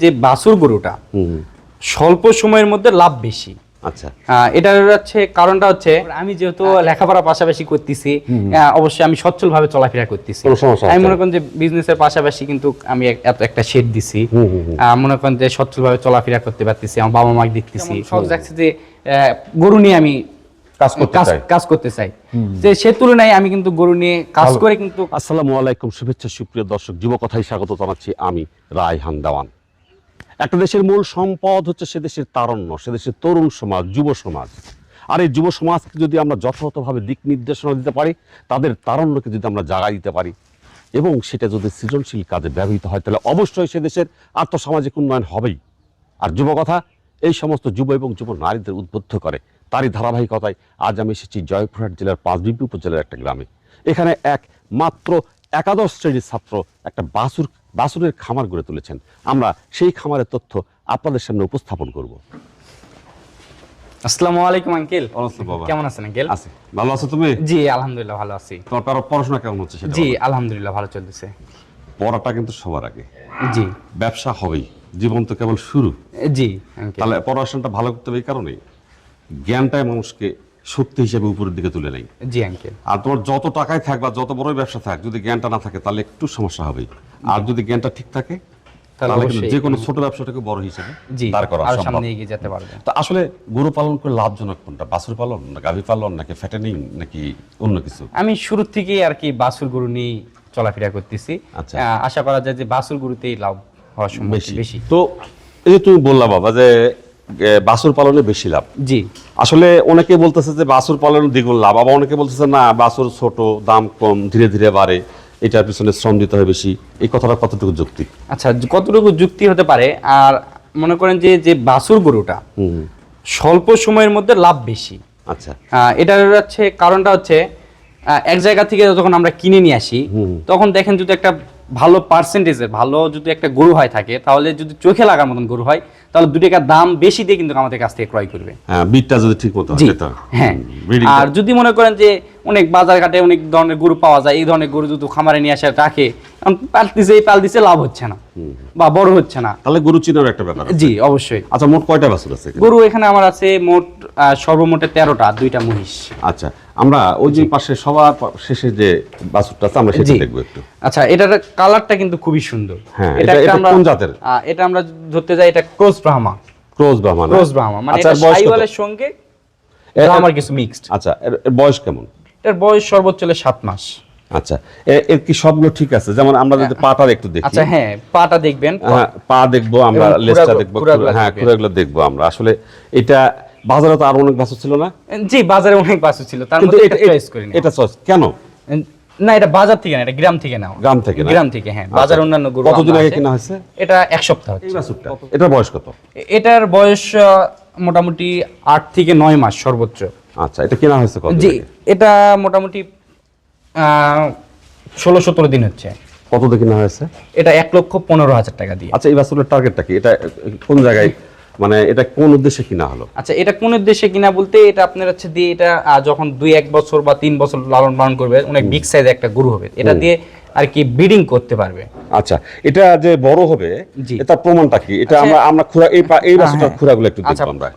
যে বাছুর গরুটা স্বল্প সময়ের মধ্যে লাভ বেশি। আচ্ছা। আহ, এটার হচ্ছে কারণটা হচ্ছে আমি যেহেতু লেখাপড়া পাশাপাশি করতেছি অবশ্যই আমি সচ্ছল ভাবে চলাফেরা করতেছি। আমি মনে করেন যে বিজনেসের পাশাপাশি কিন্তু আমি একটা শেড দিছি। হুম, হুম, হুম। আহ, মনে করেন যে সচ্ছল ভাবে চলাফেরা করতে পারতেছি আমার বাবা মাকে দেখতেছি। সব যাচ্ছে যে গরু নিয়ে আমি কাজ করতে কাজ চাই। করতে চাই। যে সে তুলনায় আমি কিন্তু গরু নিয়ে কাজ করে কিন্তু আসসালামু আলাইকুম শুভেচ্ছা সুপ্রিয় দর্শক যুবকথায় স্বাগত জানাচ্ছি আমি রায়হান দেওয়ান। একটা দেশের মূল সম্পদ হচ্ছে সে দেশের তারণ্য, সে দেশের তরুণ সমাজ, যুব সমাজ। আর এই যুব সমাজকে যদি আমরা যথাযথভাবে দিক নির্দেশনা দিতে পারি, তাদের তারণ্যকে যদি আমরা জাগাই দিতে পারি, এবং সেটা যদি সৃজনশীল কাজে ব্যবহৃত হয়, তাহলে অবশ্যই সে দেশের আর্থসামাজিক উন্নয়ন হবেই। আর যুবকথা এই সমস্ত যুব এবং যুব নারীদের উদ্বুদ্ধ করে, তারই ধারাবাহিকতায় আজ আমি এসেছি জয়পুরহাট জেলার পাঁচবিবি উপজেলার একটা গ্রামে। এখানে এক মাত্র একাদশ শ্রেণির ছাত্র, একটা বাসুর বাসুরের খামার গড়ে তুলেছেন। আমরা সেই খামারের তথ্য আপনাদের সামনে উপস্থাপন করব। আসসালামু আলাইকুম আঙ্কেল। কেমন আছেন আঙ্কেল? আছে। ভালো আছো তুমি? জি আলহামদুলিল্লাহ ভালো আছি। তোমার পড়াশোনা কেমন হচ্ছে সেটা জি আলহামদুলিল্লাহ ভালো চলতেছে। পড়াটা কিন্তু সবার আগে। জি। ব্যবসা হবেই। জীবন তো কেবল শুরু। জি তাহলে পড়াশোনাটা ভালো করতে হবে এই কারণেই। জ্ঞানটাই মানুষকে শক্তি হিসেবে উপরের দিকে তুলে নেয় জি আঙ্কেল আর তোমার যত টাকায় থাক বা যত বড় ব্যবসা থাক যদি জ্ঞানটা না থাকে তাহলে একটু সমস্যা হবেই। আর যদি জ্ঞানটা ঠিক থাকে তাহলে। যে কোনো ছোট ব্যবসাটাকে বড় হিসেবে দাঁড় করা আর সম্ভব। সামনে এগিয়ে যেতে পারবে। তা আসলে গরু পালন করে লাভজনক কোনটা? বাছুর পালন না গাভী পালন নাকি ফ্যাটেনিং নাকি অন্য কিছু? আমি শুরু থেকেই আর কি বাছুর গরু নিয়ে চলাফেরা করতেছি। আচ্ছা। আশা করা যায় যে বাছুর গরুতেই লাভ হওয়ার সম্ভাবনা বেশি। বেশি। তো এই যে তুমি বললা বাবা যে এ, বাছুর পালনে বেশি লাভ। জি। আসলে অনেকে বলতেছে যে বাছুর পালন দ্বিগুণ লাভ আবার অনেকে বলতেছে না বাছুর ছোট দাম কম ধীরে ধীরে বাড়ে এটার পিছনে শ্রম দিতে হয় বেশি। এই কথাটা কতটুকু যুক্তি? আচ্ছা কতটুকু যুক্তি হতে পারে? আর মনে করেন যে যে বাছুর গরুটা স্বল্প সময়ের মধ্যে লাভ বেশি। আচ্ছা। এটার হচ্ছে কারণটা হচ্ছে এক জায়গা থেকে যখন আমরা কিনে নিয়ে আসি তখন দেখেন যদি একটা ভালো পার্সেন্টেজের ভালো যদি একটা গরু হয় থাকে তাহলে যদি চোখে লাগার মতন গরু হয় তাহলে দু টাকা দাম বেশি দিয়ে কিন্তু আমাদের কাছ থেকে ক্রয় করবে। হ্যাঁ বিটটা যদি ঠিক মতো হয় আর যদি মনে করেন যে অনেক বাজার ঘাটে অনেক ধরনের গরু পাওয়া যায় এই ধরনের গরু যদি খামারে নিয়ে আসে রাখে এখন পালতিছে এই পালতিছে লাভ হচ্ছে না। বা বড় হচ্ছে না। তাহলে গরু চিনার একটা ব্যাপার জি অবশ্যই। আচ্ছা মোট কয়টা বাছুর আছে গরু এখানে আমার আছে মোট সর্বমোটে তেরোটা দুইটা মহিষ। আচ্ছা আমরা ওই যে পাশে সবার শেষে যে বাছুরটা আছে আমরা সেটা দেখব একটু। আচ্ছা এটার কালারটা কিন্তু খুবই সুন্দর। হ্যাঁ, এটা এটা- কোন জাতের? এটা আমরা ধরতে যাই এটা ক্রস ব্রাহ্মা ক্রোজ ব্রাহ্মণ ক্রস ব্রাহ্মা মানে আচ্ছা এটা? সাইওয়ালের সঙ্গে এ- ব্রাহ্মার কিছু মিক্সড আচ্ছা এর বয়স কেমন? এটার বয়স সর্বোচ্চ হলে সাত মাস। আচ্ছা এর কি সবগুলো ঠিক আছে? যেমন আমরা যদি পাটা একটু দেখি। আচ্ছা হ্যাঁ পাটা দেখবেন। হ্যাঁ, পা দেখব আমরা লেজটা দেখব হ্যাঁ। খুরাগুলো দেখব আমরা। আসলে এটা বাজারে তো আরও অনেক বাছুর ছিল না? জি বাজারে অনেক বাছুর ছিল তার মধ্যে এটা চয়েস করি না এটা চয়েস কেন? না এটা বাজার থেকে না এটা গ্রাম থেকে নাও গ্রাম থেকে গ্রাম থেকে হ্যাঁ বাজার আচ্ছা। অন্যান্য গরু কতদিন আগে। কেনা হয়েছে? এটা এক সপ্তাহ হচ্ছে। এই বাছুরটা এটার বয়স কত? এটার বয়স মোটামুটি আট থেকে নয় মাস সর্বোচ্চ। আচ্ছা এটা কেনা হয়েছে কত জি এটা মোটামুটি ষোলো সতেরো দিন হচ্ছে। কত দিয়ে কেনা হয়েছে? এটা এক লক্ষ পনেরো হাজার টাকা দিয়ে। আচ্ছা এই বাছুরের টার্গেটটা কি? এটা কোন জায়গায় মানে এটা কোন উদ্দেশ্যে কিনা হলো? আচ্ছা এটা কোন উদ্দেশ্যে কিনা বলতে এটা আপনার হচ্ছে দিয়ে এটা যখন দুই এক বছর বা তিন বছর লালন পালন করবে অনেক বিগ সাইজ একটা গরু হবে। এটা দিয়ে আর কি ব্রিডিং করতে পারবে। আচ্ছা এটা যে বড় হবে এটা প্রমাণটা কি? এটা আচ্ছা, আমরা আমরা খুরা এই এই বাছুরটার হ্যাঁ। খুরাগুলো একটু আচ্ছা দেখব আমরা।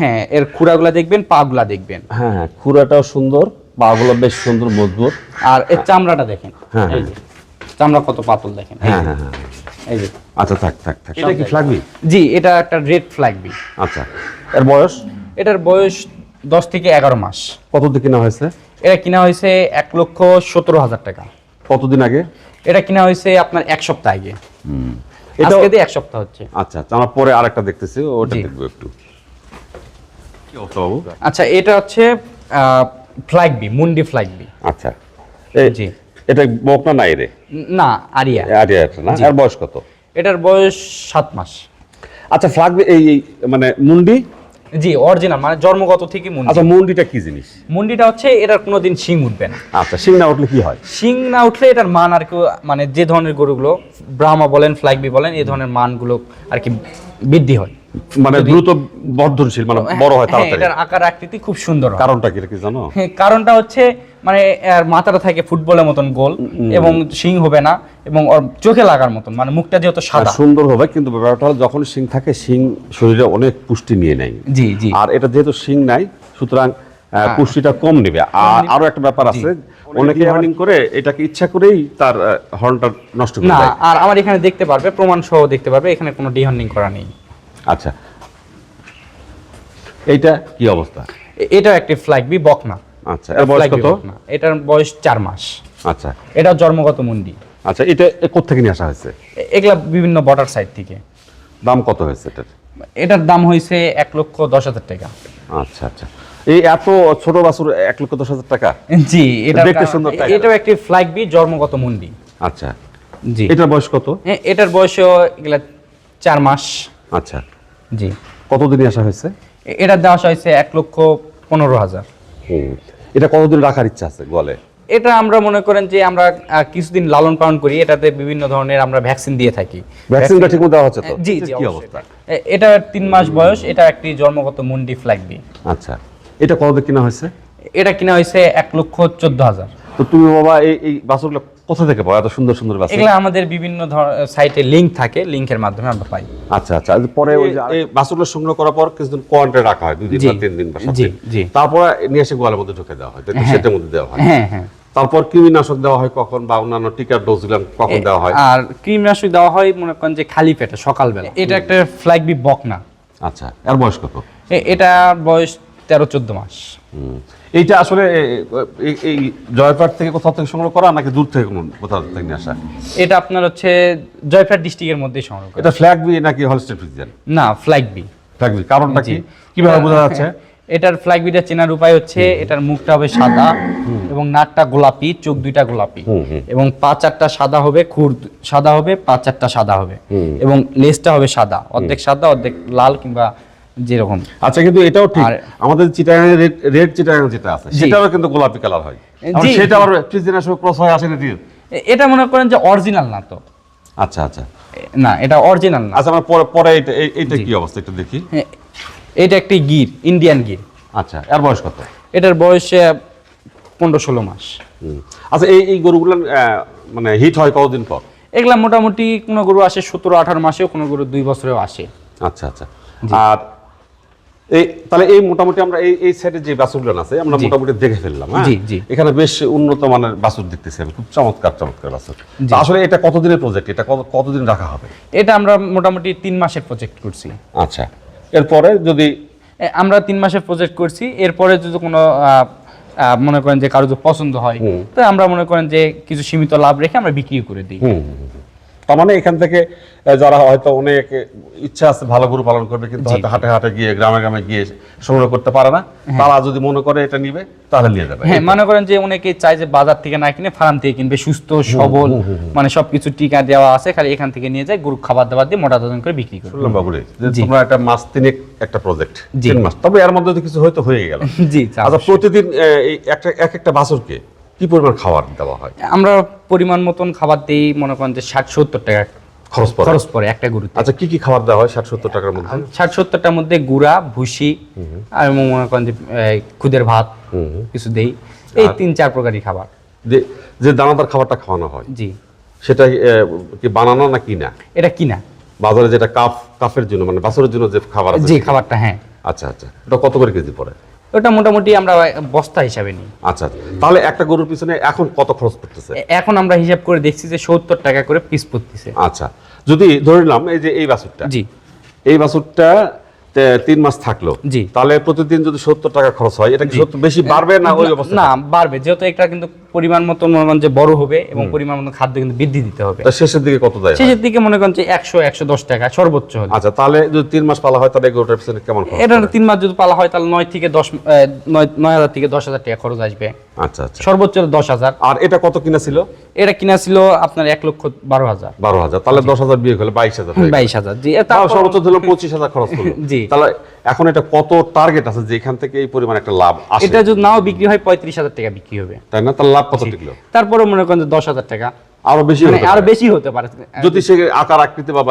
হ্যাঁ এর খুঁড়াগুলা দেখবেন পাগুলা দেখবেন। হ্যাঁ হ্যাঁ খুরাটাও সুন্দর পাগুলো বেশ সুন্দর মজবুত। আর এর চামড়াটা দেখেন। হ্যাঁ, এই যে চামড়া কত পাতল দেখেন। হ্যাঁ হ্যাঁ হ্যাঁ। এই যে। আচ্ছা থাক থাক থাক। এটা কি ফ্ল্যাগবি জি এটা একটা রেড ফ্ল্যাগবি আচ্ছা এর বয়স? এটার বয়স দশ থেকে এগারো মাস। কত দিয়ে কিনা হয়েছে? এটা কিনা হয়েছে এক লক্ষ সতেরো হাজার টাকা। কতদিন আগে? এটা কিনা হয়েছে আপনার এক সপ্তাহ আগে। এটাও- আজকে দিয়ে এক সপ্তাহ হচ্ছে। আচ্ছা আচ্ছা আমরা পরে আরেকটা দেখতেছি ওটা। দেখব একটু। কি অবস্থা বাবু? আচ্ছা এটা হচ্ছে ফ্ল্যাগবি মুন্ডি ফ্ল্যাগবি আচ্ছা এই- জি। এটা বকনা নাই রে? না আরিয়া। আরিয়া এটা না? এর বয়স কত? এটার বয়স সাত মাস। আচ্ছা এই এই মানে মুন্ডি? জি অরিজিনাল মানে জন্মগত থেকে মুন্ডি। আচ্ছা মুন্ডিটা কি জিনিস? মুন্ডিটা হচ্ছে এটার কোনোদিন শিং উঠবে না। আচ্ছা শিং না উঠলে কি হয়? শিং না উঠলে এটার মান আর কি মানে যে ধরনের গরুগুলো ব্রাহ্মা বলেন ফ্ল্যাগবি বলেন এই ধরনের মানগুলো আর কি বৃদ্ধি হয়। মানে দ্রুত বর্ধনশীল মানে বড় হয় হ্যাঁ, তাড়াতাড়ি। এটার আকার আকৃতি খুব সুন্দর কারণটা কি কি জানো? হ্যাঁ, কারণটা হচ্ছে মানে এর মাথাটা থাকে ফুটবলের মতন গোল এবং শিং হবে না এবং চোখে লাগার মতন মানে মুখটা যেহেতু সাদা। সুন্দর হবে কিন্তু ব্যাপারটা যখন শিং থাকে শিং শরীরে অনেক পুষ্টি নিয়ে নেয়। জি জি। আর এটা যেহেতু শিং নাই সুতরাং পুষ্টিটা কম নেবে। আর আরও একটা ব্যাপার আছে অনেকে হার্নিং করে এটাকে ইচ্ছা করেই তার হর্নটা নষ্ট করে না আর আমার এখানে দেখতে পারবে প্রমাণ সহ দেখতে পারবে এখানে কোনো ডিহার্নিং করা নেই। আচ্ছা। এইটা কি অবস্থা? এ- এটাও একটি ফ্ল্যাগ বি বকনা। আচ্ছা এর বয়স কত? এটার বয়স চার মাস। আচ্ছা। এটা জন্মগত মুন্ডি। আচ্ছা এটা কোথেকে নিয়ে আসা হয়েছে? এগুলা বিভিন্ন বর্ডার সাইড থেকে। দাম কত হয়েছে এটার? এটার দাম হয়েছে এক লক্ষ দশ হাজার টাকা। আচ্ছা আচ্ছা। এই এত ছোট বাছুর এক লক্ষ দশ হাজার টাকা? জি এটা দেখতে সুন্দর। এটাও একটি ফ্ল্যাগ বি জন্মগত মুন্ডি। আচ্ছা। জি। এটার বয়স কত? এটার বয়স এগুলা চার মাস। আচ্ছা। জি। কতদিনে আসা হয়েছে? এ- এটার দেওয়া হয়েছে এক লক্ষ পনেরো হাজার। এটা কতদিন রাখার ইচ্ছা আছে গলে এটা আমরা মনে করেন যে আমরা কিছুদিন লালন পালন করি এটাতে বিভিন্ন ধরনের আমরা ভ্যাকসিন দিয়ে থাকি। ভ্যাকসিনটা ঠিক মতো দেওয়া হচ্ছে তো? জি জি কি অবস্থা? এটা তিন মাস বয়স এটা একটি জন্মগত মুন্ডি ফ্ল্যাগবি আচ্ছা। এটা কতদিন কিনা হয়েছে? এটা কিনা হয়েছে এক লক্ষ চোদ্দ হাজার। তো তুমি বাবা এই এই বাছুরগুলো কোথা থেকে পাও? এত সুন্দর সুন্দর বাছুর। এগুলো আমাদের বিভিন্ন সাইটে লিংক থাকে লিংকের মাধ্যমে আমরা পাই। আচ্ছা আচ্ছা পরে ওই যে এই বাছুরগুলো সংগ্রহ করার পর কিছুদিন কোয়ারেন্টাইন রাখা হয় দুই দিন বা তিন দিন বা সাত দিন। তারপর নিয়ে এসে গোয়ালের মধ্যে ঢুকে দেওয়া হয় সেটার মধ্যে দেওয়া হয়। হ্যাঁ হ্যাঁ। তারপর কৃমিনাশক দেওয়া হয় কখন বা অন্যান্য টিকার ডোজ কখন দেওয়া হয়? আর কৃমিনাশক দেওয়া হয় মনে করেন যে খালি পেটে সকালবেলা। এটা একটা ফ্ল্যাগবি বকনা। আচ্ছা এর বয়স কত? এ- এটার বয়স তেরো চোদ্দ মাস। এইটা আসলে এই- জয়পাট থেকে কোথাও থেকে সংগ্রহ করা নাকি দূর থেকে কোনো কোথাও থেকে নিয়ে আসা? এটা আপনার হচ্ছে জয়ফ্রাট ডিস্ট্রিক্টের মধ্যেই সংগ্রহ করা। এটা ফ্ল্যাগ বি নাকি হলস্টেন ফ্রিজিয়ান না ফ্ল্যাগবি ফ্ল্যাগ বি কারণটা কি? কীভাবে বোঝা যাচ্ছে? এটার ফ্ল্যাগবিটা চেনার উপায় হচ্ছে এটার মুখটা হবে সাদা এবং নাকটা গোলাপি চোখ দুইটা গোলাপি। এবং পা চারটা সাদা হবে খুর সাদা হবে পা চারটা সাদা হবে। এবং লেজটা হবে সাদা অর্ধেক সাদা অর্ধেক লাল কিংবা যেরকম। আচ্ছা কিন্তু এটাও ঠিক। আমাদের চিটাগাং রেড চিটাগাং যেটা আছে সেটাও কিন্তু গোলাপি কালার হয়। সেটা আবার সঙ্গে ক্রস হয় আসে না দিয়ে। এটা মনে করেন যে অরিজিনাল না তো। আচ্ছা আচ্ছা। না এটা অরিজিনাল না। আচ্ছা আমরা পরে পরে এটা এই- কি অবস্থা একটু দেখি। এটা একটি গির ইন্ডিয়ান গির। আচ্ছা এর বয়স কত? এটার বয়স পনেরো ষোলো মাস। আচ্ছা এই এই গরুগুলো মানে হিট হয় কতদিন পর? এগুলা মোটামুটি কোনো গরু আসে সতেরো আঠারো মাসেও কোনো গরু দুই বছরেও আসে। আচ্ছা আচ্ছা। আর এই তাহলে এই মোটামুটি আমরা এই এই সাইডে যে বাছুরগুলো আছে আমরা মোটামুটি দেখে ফেললাম হ্যাঁ? জি, জি। এখানে বেশ উন্নত মানের বাছুর দেখতেছি আমি খুব চমৎকার চমৎকার বাছুর। তা আসলে এটা কতদিনের প্রজেক্ট এটা কতদিন রাখা হবে? এটা আমরা মোটামুটি তিন মাসের প্রজেক্ট করছি। আচ্ছা। এরপরে যদি আমরা তিন মাসের প্রজেক্ট করছি এরপরে যদি কোনো মনে করেন যে কারও যদি পছন্দ হয় তো আমরা মনে করেন যে কিছু সীমিত লাভ রেখে আমরা বিক্রি করে দিই। তার মানে এখান থেকে যারা হয়তো অনেক ইচ্ছা আছে ভালো গরু পালন করবে কিন্তু হয়তো হাটে হাটে গিয়ে গ্রামে গ্রামে গিয়ে সংগ্রহ করতে পারে না। তারা যদি মনে করে এটা নিবে তাহলে নিয়ে যাবে। হ্যাঁ মনে করেন যে অনেকে চায় যে বাজার থেকে না কিনে ফার্ম থেকে কিনবে সুস্থ সবল মানে সবকিছু টিকা দেওয়া আছে খালি এখান থেকে নিয়ে যায় গরু খাবার দাবার দিয়ে মোটা দাদন করে বিক্রি করে। শুনলাম বাবুরে যে তোমরা একটা মাস তিনেক একটা প্রজেক্ট। তিন মাস। তবে এর মধ্যে তো কিছু হয়তো হয়ে গেল। জি আচ্ছা প্রতিদিন এই একটা এক একটা বাছুরকে কি পরিমাণ খাবার দেওয়া হয়? আমরা পরিমাণ মতন খাবার দিই মনে করেন যে ষাট সত্তর টাকা খরচ পড়ে। খরচ পড়ে একটা গরুতে। আচ্ছা কি কি খাবার দেওয়া হয় ষাট সত্তর টাকার মধ্যে? ষাট সত্তরটার মধ্যে গুড়া ভুসি আর মনে করেন যে খুদের ভাত কিছু দেই। এই তিন চার প্রকারই খাবার। যে- যে দানাদার খাবারটা খাওয়ানো হয় জি। সেটা কি বানানো না কিনা? এটা কিনা? বাজারে যেটা কাফ কাফের জন্য মানে বাছুরের জন্য যে খাবার আছে জি খাবারটা হ্যাঁ। আচ্ছা আচ্ছা। এটা কত করে কেজি পড়ে? ওটা মোটামুটি আমরা বস্তা হিসাবে নিই। আচ্ছা আচ্ছা। তাহলে একটা গরুর পিছনে এখন কত খরচ পড়তেছে? এখন আমরা হিসাব করে দেখছি যে সত্তর টাকা করে পিস পড়তেছে। আচ্ছা যদি ধরে নিলাম এই যে এই বাছুরটা। জি। এই বাছুরটা তিন মাস থাকল। জি। তাহলে প্রতিদিন যদি সত্তর টাকা খরচ হয় এটা কি সত্তর বেশি বাড়বে না ওই অবস্থা না বাড়বে। যেহেতু এটা কিন্তু পরিমাণ মতো মনে করেন যে বড় হবে এবং পরিমাণ মতো খাদ্য কিন্তু বৃদ্ধি দিতে হবে। শেষের দিকে কত দেয় শেষের দিকে মনে করেন যে একশো একশো দশ টাকা সর্বোচ্চ হলে। আচ্ছা তাহলে যদি তিন মাস পালা হয় তাহলে গরুটার পিছনে কেমন এটা তিন মাস যদি পালা হয় তাহলে নয় থেকে দশ নয় নয় হাজার থেকে দশ হাজার টাকা খরচ আসবে। আচ্ছা আচ্ছা। সর্বোচ্চ দশ হাজার। আর এটা কত কিনা ছিল? এটা কিনা ছিল আপনার এক লক্ষ বারো হাজার। বারো হাজার। তাহলে দশ হাজার বিয়ে হলে বাইশ হাজার বাইশ হাজার জি তাও সর্বোচ্চ ধরলাম পঁচিশ হাজার খরচ জি। তাহলে এখন এটা কত টার্গেট আছে যে এখান থেকে এই পরিমাণ একটা লাভ আসে? এটা যদি নাও বিক্রি হয় পঁয়ত্রিশ হাজার টাকা বিক্রি হবে। তাই না তার লাভ কত টিকলো? তারপরে মনে করেন যে দশ হাজার টাকা। আরও বেশি মানে আরও বেশি হতে পারে। যদি সে আকার আকৃতি বা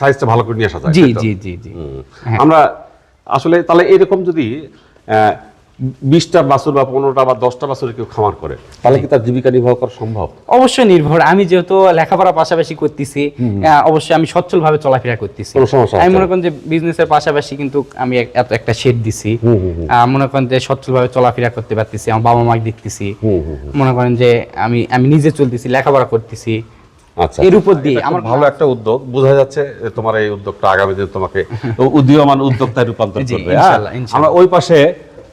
সাইজটা ভালো করে নিয়ে আসা যায় জি জি জি জি। আমরা আসলে তাহলে এরকম যদি আহ, বিশটা বাছুর বা পনেরোটা বা দশটা বাছুর কেউ খামার করে তাহলে কি তার জীবিকা নির্বাহ করা সম্ভব? অবশ্যই নির্ভর। আমি যেহেতু লেখাপড়া পাশাপাশি করতেছি অবশ্যই আমি সচ্ছল ভাবে চলাফেরা করতেছি। আমি মনে করেন যে বিজনেসের পাশাপাশি কিন্তু আমি এত একটা শেড দিছি। মনে করেন যে সচ্ছল ভাবে চলাফেরা করতে পারতেছি আমার বাবা মাকে দেখতেছি। মনে করেন যে আমি আমি নিজে চলতেছি লেখাপড়া করতেছি। আচ্ছা। এর উপর দিয়ে আমার ভালো একটা উদ্যোগ। বোঝা যাচ্ছে যে তোমার এই উদ্যোগটা আগামী দিনে তোমাকে উদীয়মান উদ্যোক্তায় রূপান্তর করবে। ইনশাআল্লাহ, হ্যাঁ? ইনশাআল্লাহ। আমরা ওই পাশে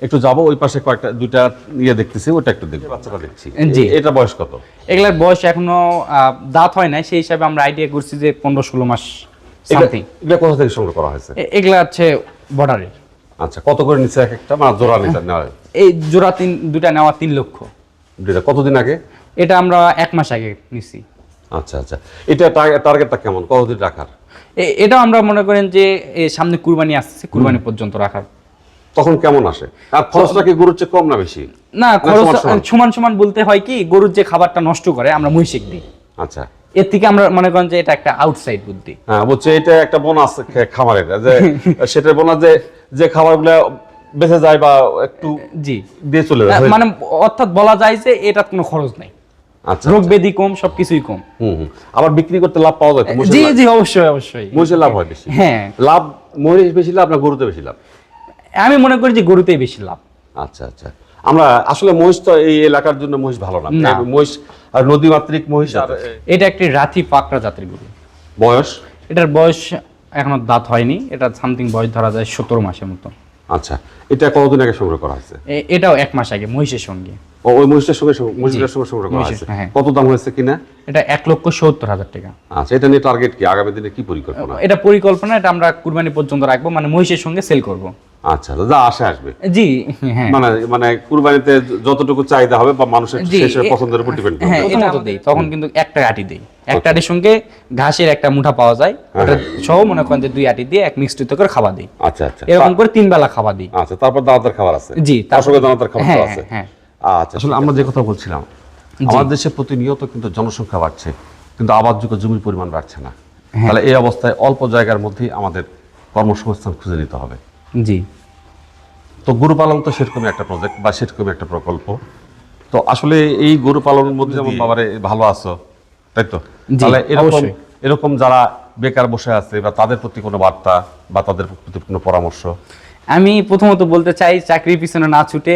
একটু যাব ওই পাশে কয়েকটা দুইটা ইয়ে দেখতেছি ওটা একটু দেখব। বাচ্চাটা দেখছি। জি। এটা বয়স কত? এগুলার বয়স এখনও দাঁত হয় নাই সেই হিসাবে আমরা আইডিয়া করছি যে পনেরো ষোলো মাস এগুলা- সামথিং এগুলা কোথা থেকে সংগ্রহ করা হয়েছে? এগুলা হচ্ছে বর্ডারের আচ্ছা কত করে নিচ্ছে এক একটা? মানে জোড়া নিচ্ছে নেওয়া এই জোড়া তিন দুটা নেওয়া তিন লক্ষ। দুইটা কতদিন আগে? এটা আমরা এক মাস আগে নিছি। আচ্ছা আচ্ছা। এটা টার্গেটটা কেমন? কতদিন রাখার? এ- এটাও আমরা মনে করেন যে সামনে কুরবানি আসছে কুরবানি পর্যন্ত রাখার। তখন কেমন আসে? আর খরচটা কি গরুর চেয়ে কম না বেশি? না খরচ সমান সমান? বলতে হয় কি গরুর যে খাবারটা নষ্ট করে আমরা মহিষিক দিই। আচ্ছা। এর থেকে আমরা মনে করেন যে এটা একটা আউটসাইড বুদ্ধি। হ্যাঁ এটা একটা বোনাস খামারের যে বোনাস যে যে খাবারগুলো বেঁচে যায় বা একটু জি। দিয়ে চলে যায় মানে অর্থাৎ বলা যায় যে এটার কোনো খরচ নাই। আচ্ছা রোগ ব্যাধি কম সবকিছুই কম। হুম হুম। আবার বিক্রি করতে লাভ পাওয়া যায় জি জি অবশ্যই অবশ্যই। মহিষের লাভ হয় বেশি। হ্যাঁ। লাভ মহিষ বেশি লাভ না গরুতে বেশি লাভ? আমি মনে করি যে গরুতেই বেশি লাভ। আচ্ছা আচ্ছা। আমরা আসলে মহিষ তো এই এলাকার জন্য মহিষ ভালো না। মহিষ আর নদী মাতৃক মহিষ আর এটা একটি রাথি পাকড়া জাতের গরু। বয়স? এটার বয়স এখনও দাঁত হয়নি। এটা সামথিং বয়স ধরা যায় সতেরো মাসের মতো। আচ্ছা। এটা কতদিন আগে সংগ্রহ করা হয়েছে? এটাও এক মাস আগে মহিষের সঙ্গে। ওই মহিষটার সঙ্গে মহিষটার সঙ্গে সংগ্রহ করা হয়েছে। হ্যাঁ। কত দাম হয়েছে কিনা? এটা এক লক্ষ সত্তর হাজার টাকা। আচ্ছা এটা নিয়ে টার্গেট কি? আগামী দিনে কি পরিকল্পনা? এটা পরিকল্পনা এটা আমরা কুরবানি পর্যন্ত রাখব মানে মহিষের সঙ্গে সেল করব। আচ্ছা যা আসে আসবে। জি হ্যাঁ। মানে মানে কুরবানিতে যতটুকু চাহিদা হবে বা মানুষের শেষের পছন্দের উপর ডিপেন্ড হ্যাঁ এটা তো দেই তখন কিন্তু একটা আটি দেই। একটা আটির সঙ্গে ঘাসের একটা মুঠা পাওয়া যায়। ওটা সহ মনে করেন যে দুই আটি দিয়ে এক মিক্সড করে খাবার দিই। আচ্ছা আচ্ছা। এরকম করে তিন বেলা খাবার দিই। আচ্ছা তারপর দানাদার খাবার আছে? জি, তারপর- অসংখ্য দানাদার খাবার হ্যাঁ, আছে। হ্যাঁ, আচ্ছা আসলে আমরা যে কথা বলছিলাম আমাদের দেশে প্রতিনিয়ত কিন্তু জনসংখ্যা বাড়ছে কিন্তু আবাদযোগ্য জমির পরিমাণ বাড়ছে না। হ্যাঁ। তাহলে এই অবস্থায় অল্প জায়গার মধ্যেই আমাদের কর্মসংস্থান খুঁজে নিতে হবে। জি। তো গরু পালন তো সেরকমই একটা প্রজেক্ট বা সেরকমই একটা প্রকল্প। তো আসলে এই গরু পালনের মধ্যে যেমন বাবারে ভালো আছো তাই তো? তাহলে এরকম এরকম যারা বেকার বসে আছে বা তাদের প্রতি কোনো বার্তা বা তাদের প্রতি কোনো পরামর্শ? আমি প্রথমত বলতে চাই চাকরির পিছনে না ছুটে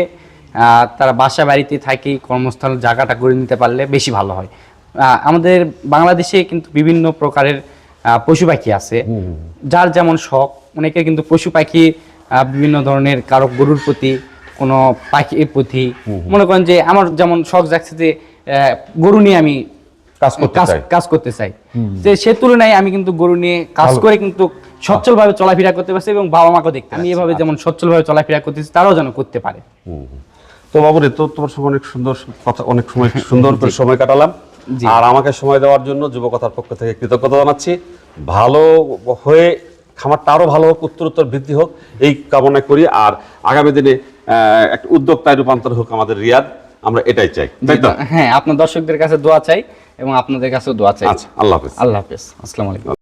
আহ, তারা বাসা বাড়িতে থাকি কর্মস্থল জায়গাটা করে নিতে পারলে বেশি ভালো হয়। আহ, আমাদের বাংলাদেশে কিন্তু বিভিন্ন প্রকারের পশু পাখি আছে। যার যেমন শখ অনেকের কিন্তু পশু পাখি বিভিন্ন ধরনের কারও গরুর প্রতি কোনো পাখির প্রতি। মনে করেন যে আমার যেমন শখ যাচ্ছে যে গরু নিয়ে আমি কাজ করতে কাজ চাই। করতে চাই। যে সে তুলনায় আমি কিন্তু গরু নিয়ে কাজ করে কিন্তু সচ্ছল ভাবে চলাফেরা করতে পারছি এবং বাবা মাকে দেখতে আমি এভাবে যেমন সচ্ছল ভাবে চলাফেরা করতেছি তারাও যেন করতে পারে। তো বাবুরে তো তোমার সঙ্গে অনেক সুন্দর কথা অনেক সময় সুন্দর করে সময় কাটালাম। আর আমাকে সময় দেওয়ার জন্য যুবকথার পক্ষ থেকে কৃতজ্ঞতা জানাচ্ছি। ভালো হয়ে খামারটা আরও ভালো হোক উত্তরোত্তর বৃদ্ধি হোক এই কামনা করি। আর আগামী দিনে একটা উদ্যোক্তায় রূপান্তর হোক আমাদের রিয়াদ আমরা এটাই চাই। তাই তো? হ্যাঁ আপনার দর্শকদের কাছে দোয়া চাই এবং আপনাদের কাছেও দোয়া চাই। আচ্ছা আল্লাহ হাফেজ। আল্লাহ হাফেজ। আসসালামু আলাইকুম।